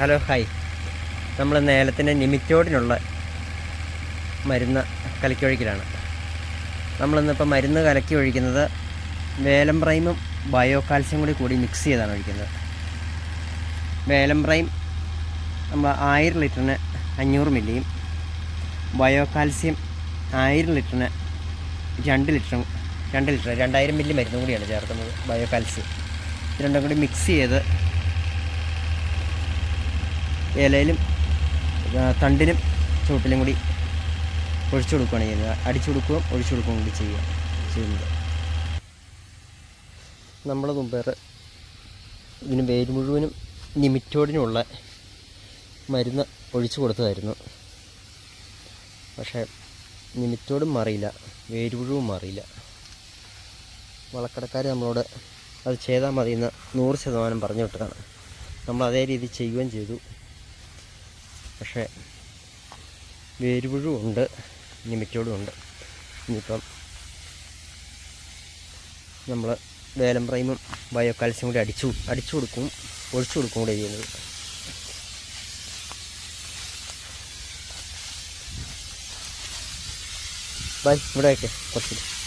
Hello hi. നമ്മൾ നേലത്തിന്റെ നിമിറ്റോടിനുള്ള മരുന്ന് കലക്കി ഒഴിക്കലാണ് നമ്മളിന്നിപ്പോൾ മരുന്ന് കലക്കി ഒഴിക്കുന്നത് വേലം പ്രൈമും ബയോ കാൽസ്യം കൂടി കൂടി മിക്സ് ചെയ്താണ് ഒഴിക്കുന്നത്. വേലം പ്രൈം നമ്മൾ ആയിരം ലിറ്ററിന് അഞ്ഞൂറ് മില്ലിയും ബയോ കാൽസ്യം ആയിരം ലിറ്ററിന് രണ്ട് ലിറ്ററും രണ്ട് ലിറ്റർ രണ്ടായിരം മില്ലി മരുന്നും കൂടിയാണ് ചേർക്കുന്നത് ബയോ കാൽസ്യം രണ്ടും കൂടി മിക്സ് ചെയ്ത് ഇലയിലും തണ്ടിനും ചുവട്ടിലും കൂടി ഒഴിച്ചു കൊടുക്കുകയാണ് ചെയ്യുന്നത്. അടിച്ചു കൊടുക്കുകയും ഒഴിച്ചു കൊടുക്കുകയും കൂടി ചെയ്യുക ചെയ്യുന്നത്. നമ്മളെ മുമ്പേർ ഇതിന് വേര് മുഴുവനും നിമിറ്റോടിനുള്ള മരുന്ന് ഒഴിച്ചു കൊടുത്തതായിരുന്നു. പക്ഷേ നിമിറ്റോടും മാറിയില്ല വേര് മുഴുവും മാറിയില്ല. വളക്കടക്കാർ നമ്മളോട് അത് ചെയ്താൽ മതി എന്ന് നൂറ് ശതമാനം പറഞ്ഞു വിട്ടതാണ്. നമ്മൾ അതേ രീതി ചെയ്യുകയും ചെയ്തു. പക്ഷേ വേരുപുഴും ഉണ്ട് നിമിറ്റോടും ഉണ്ട് ഇനിയിപ്പം നമ്മൾ വേലം പ്രൈമും ബയോ കാൽസ്യം കൂടി അടിച്ചു അടിച്ചു കൊടുക്കും ഒഴിച്ചു കൊടുക്കും കൂടെ ചെയ്യുന്നത്. ബൈ ഇവിടെയൊക്കെ കുറച്ച്.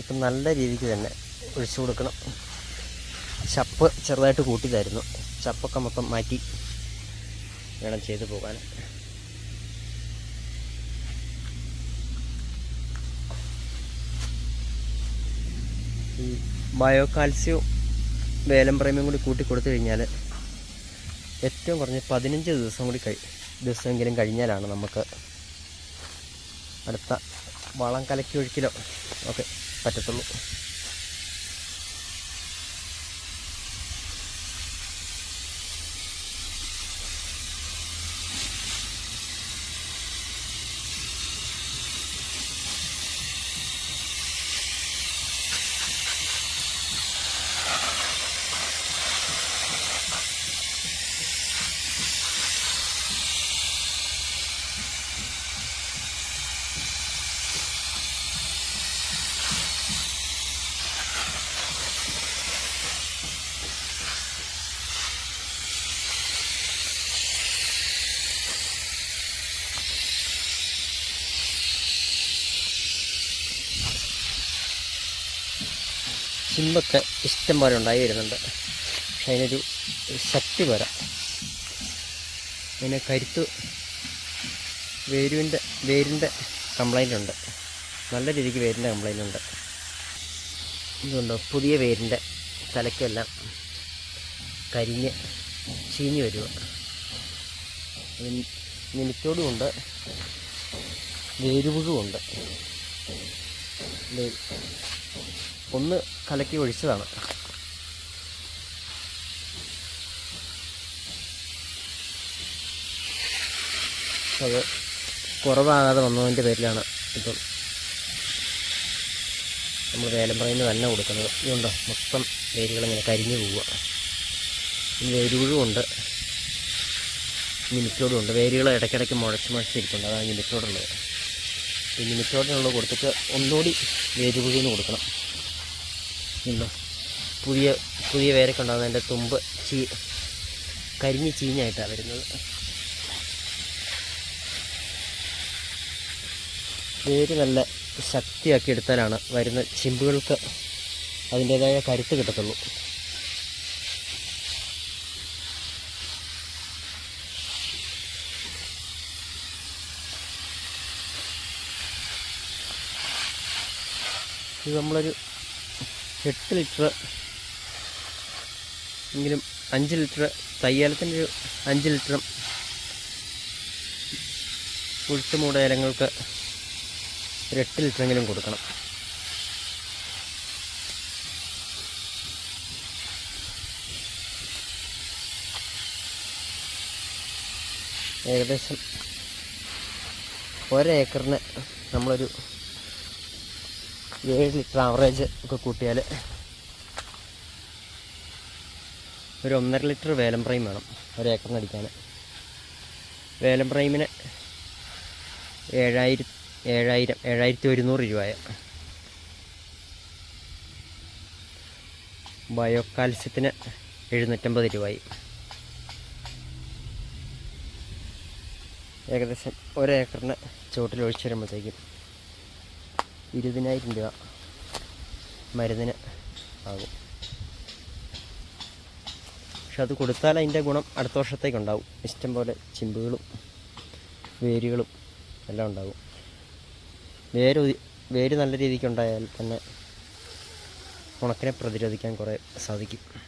ഇപ്പം നല്ല രീതിക്ക് തന്നെ ഒഴിച്ചു കൊടുക്കണം. ചപ്പ് ചെറുതായിട്ട് കൂട്ടിയതായിരുന്നു. ചപ്പൊക്കെ മൊത്തം മാറ്റി വേണം ചെയ്തു പോകാൻ. ഈ ബയോ കാൽസ്യവും വേലം പ്രേമിയും കൂടി കൂട്ടി കൊടുത്തു കഴിഞ്ഞാൽ ഏറ്റവും കുറഞ്ഞ് പതിനഞ്ച് ദിവസം കൂടി കഴി ദിവസമെങ്കിലും കഴിഞ്ഞാലാണ് നമുക്ക് അടുത്ത വളം കലക്കി ഒഴിക്കലോ ഒക്കെ പറ്റത്തുള്ളൂ. ചിമ്പൊക്കെ ഇഷ്ടം പോലെ ഉണ്ടായി വരുന്നുണ്ട്. പക്ഷെ അതിനൊരു ശക്തി പോരാ. അതിനെ കരുത്ത് വേരുവിന്റെ വേരിന്റെ കംപ്ലൈന്റ് ഉണ്ട്. നല്ല രീതിക്ക് വേരിന്റെ കംപ്ലൈന്റ് ഉണ്ട്. ഇതുണ്ടോ? പുതിയ വേരിന്റെ തലയ്ക്കെല്ലാം കരിഞ്ഞ് ചീഞ്ഞ് വരിക നിനച്ചോടുമുണ്ട് ദേ ഒന്ന് കലക്കി ഒഴിച്ചതാണ്. അത് കുറവാകാതെ വന്നതിന്റെ പേരിലാണ് ഇപ്പം നമ്മൾ വേലമ്പറയിൽ നിന്ന് തന്നെ കൊടുക്കുന്നത്. ഇതുണ്ടോ? മൊത്തം വേരുകളിങ്ങനെ കരിഞ്ഞു പോവുക. വേരുപുഴുണ്ട് നിമിറ്റോടും ഉണ്ട്. വേരുകൾ ഇടയ്ക്കിടയ്ക്ക് മുഴച്ച് മുഴച്ചിരിക്കുന്നുണ്ട്. അതാണ് നിമിറ്റോടുള്ളത് ഈ നിമിറ്റോടിനുള്ളത് കൊടുത്തിട്ട് ഒന്നുകൂടി വേരുപുഴുവിന് കൊടുക്കണം. ഇല്ല പുതിയ പുതിയ വേരൊക്കെ ഉണ്ടാകുന്ന അതിന്റെ തുമ്പ് ചീ കരിഞ്ഞ് ചീഞ്ഞായിട്ടാണ് വരുന്നത്. വേര് നല്ല ശക്തിയാക്കി എടുത്താലാണ് വരുന്ന ചിമ്പുകൾക്ക് അതിന്റേതായ കരുത്ത് കിട്ടത്തുള്ളൂ. ഇത് നമ്മളൊരു എട്ട് ലിറ്റർ എങ്കിലും അഞ്ച് ലിറ്റർ തയ്യാലത്തിന്റെ ഒരു അഞ്ച് ലിറ്ററും ഉഴുത്തുമൂട ഇലങ്ങൾക്ക് ഒരു എട്ട് ലിറ്ററെങ്കിലും കൊടുക്കണം. ഏകദേശം ഒരേക്കറിന് നമ്മളൊരു ഏഴ് ലിറ്റർ ആവറേജ് ഒക്കെ കൂട്ടിയാൽ ഒരു ഒന്നര ലിറ്റർ വേലം പ്രൈം വേണം ഒരു ഏക്കർ അടിക്കാൻ വേലം പ്രൈമിന് ഏഴായിരം ഏഴായിരം ഏഴായിരത്തി ഒരുന്നൂറ് രൂപയെ. ബയോകാൽസ്യത്തിന് എഴുന്നൂറ്റമ്പത് രൂപയായി. ഏകദേശം ഒരേക്കറിന് ചുവട്ടിൽ ഒഴിച്ചു വരുമ്പോഴത്തേക്കും ഇരുപതിനായിരം രൂപ മരുന്നിന് ആകും. പക്ഷെ അത് കൊടുത്താൽ അതിന്റെ ഗുണം അടുത്ത വർഷത്തേക്കുണ്ടാവും ഇഷ്ടം പോലെ ചിമ്പുകളും വേരുകളും എല്ലാം ഉണ്ടാകും. വേര് വേര് നല്ല രീതിക്ക് ഉണ്ടായാൽ തന്നെ ഉണക്കിനെ പ്രതിരോധിക്കാൻ കുറേ സാധിക്കും ഇത്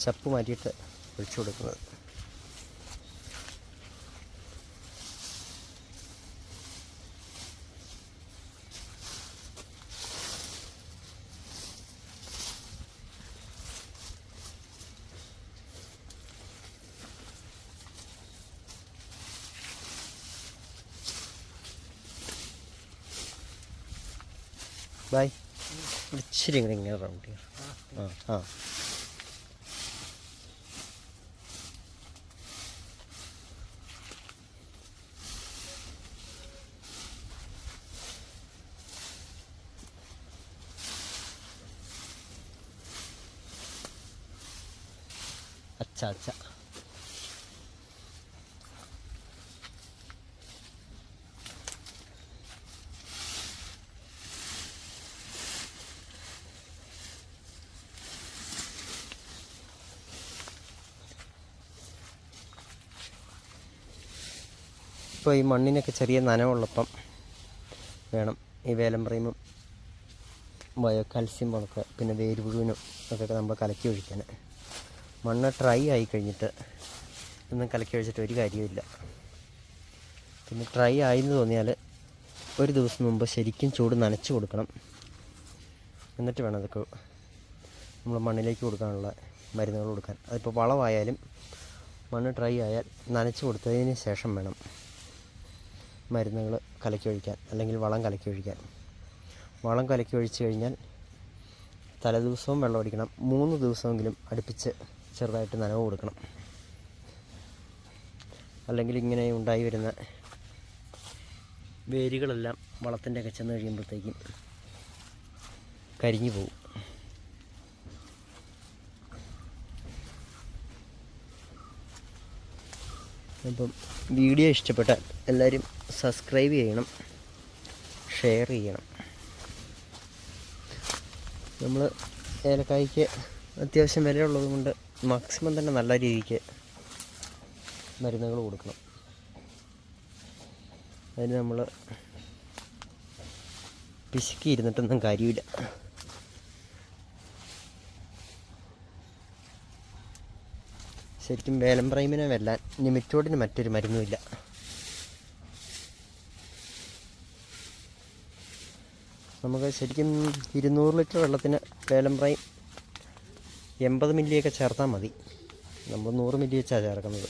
ചപ്പ് മാറ്റിയിട്ട് ഒഴിച്ചു കൊടുക്കുന്നത്. ബായ്. ഇച്ചിരി ഇങ്ങനെ ഇങ്ങനെ റൗണ്ട് ചെയ്യാം. ആ ആ. അച്ഛ ഇപ്പോൾ ഈ മണ്ണിനൊക്കെ ചെറിയ നനവുള്ളപ്പം വേണം ഈ വേലം പറയുമ്പം ബയോ കാൽസ്യം പോലൊക്കെ പിന്നെ വേരുപുഴുവിനും ഒക്കെ നമ്മൾ കലക്കി ഒഴിക്കാൻ. മണ്ണ് ഡ്രൈ ആയി കഴിഞ്ഞിട്ട് ഒന്നും കലക്കി വെച്ചിട്ട് ഒരു കാര്യമില്ല പിന്നെ ഡ്രൈ ആയെന്ന് തോന്നിയാൽ ഒരു ദിവസം മുമ്പ് ശരിക്കും ചൂട് നനച്ച് കൊടുക്കണം. എന്നിട്ട് വേണം അതൊക്കെ നമ്മൾ മണ്ണിലേക്ക് കൊടുക്കാനുള്ള മരുന്നുകൾ കൊടുക്കാൻ. അതിപ്പോൾ വളമായാലും മണ്ണ് ഡ്രൈ ആയാൽ നനച്ച് കൊടുത്തതിന് ശേഷം വേണം മരുന്നുകൾ കലക്കി ഒഴിക്കാൻ അല്ലെങ്കിൽ വളം കലക്കി ഒഴിക്കാൻ. വളം കലക്കി ഒഴിച്ച് കഴിഞ്ഞാൽ തലേദിവസവും വെള്ളം ഒഴിക്കണം. മൂന്ന് ദിവസമെങ്കിലും അടുപ്പിച്ച് ചെറുതായിട്ട് നനവ് കൊടുക്കണം. അല്ലെങ്കിൽ ഇങ്ങനെ ഉണ്ടായി വരുന്ന വേരുകളെല്ലാം വളത്തിന്റെ ഒക്കെ ചെന്ന് കഴിയുമ്പോഴത്തേക്കും കരിഞ്ഞു പോകും അപ്പം വീഡിയോ ഇഷ്ടപ്പെട്ടാൽ എല്ലാവരും സബ്സ്ക്രൈബ് ചെയ്യണം ഷെയർ ചെയ്യണം. നമ്മൾ ഏലക്കായ്ക്ക് അത്യാവശ്യം വിലയുള്ളത് കൊണ്ട് മാക്സിമം തന്നെ നല്ല രീതിക്ക് മരുന്നുകൾ കൊടുക്കണം. അതിന് നമ്മൾ പിശുക്കി ഇരുന്നിട്ടൊന്നും കാര്യമില്ല. ശരിക്കും വേലം പ്രൈമിനെ വെല്ലാൻ നിമിറ്റോടിന് മറ്റൊരു മരുന്നുമില്ല. നമുക്ക് ശരിക്കും ഇരുന്നൂറ് ലിറ്റർ വെള്ളത്തിന് വേലം പ്രൈം എൺപത് മില്ലിയൊക്കെ ചേർത്താൽ മതി. നമ്മൾ നൂറ് മില്ലി വെച്ചാണ് ചേർക്കുന്നത്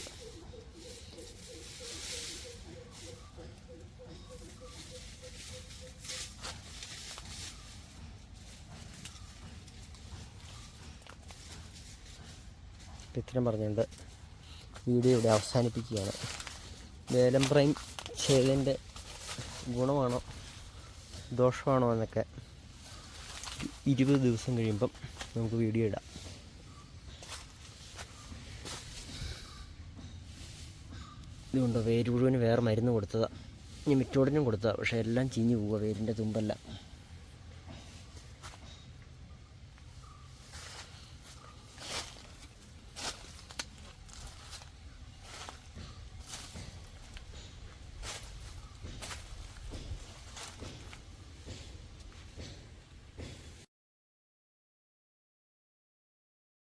ഇത്രയും പറഞ്ഞുകൊണ്ട് വീഡിയോ ഇവിടെ അവസാനിപ്പിക്കുകയാണ്. വേലം പ്രൈം ചെയ്തതിന്റെ ഗുണമാണോ ദോഷമാണോ എന്നൊക്കെ ഇരുപത് ദിവസം കഴിയുമ്പം നമുക്ക് വീഡിയോ ഇടാം. ഇതുകൊണ്ട് വേര് മുഴുവൻ വേറെ മരുന്ന് കൊടുത്തതാണ് ഇനി മിറ്റോടിനും കൊടുത്തതാണ് പക്ഷേ എല്ലാം ചീഞ്ഞു പോവുക വേരിന്റെ തുമ്പെല്ലാം.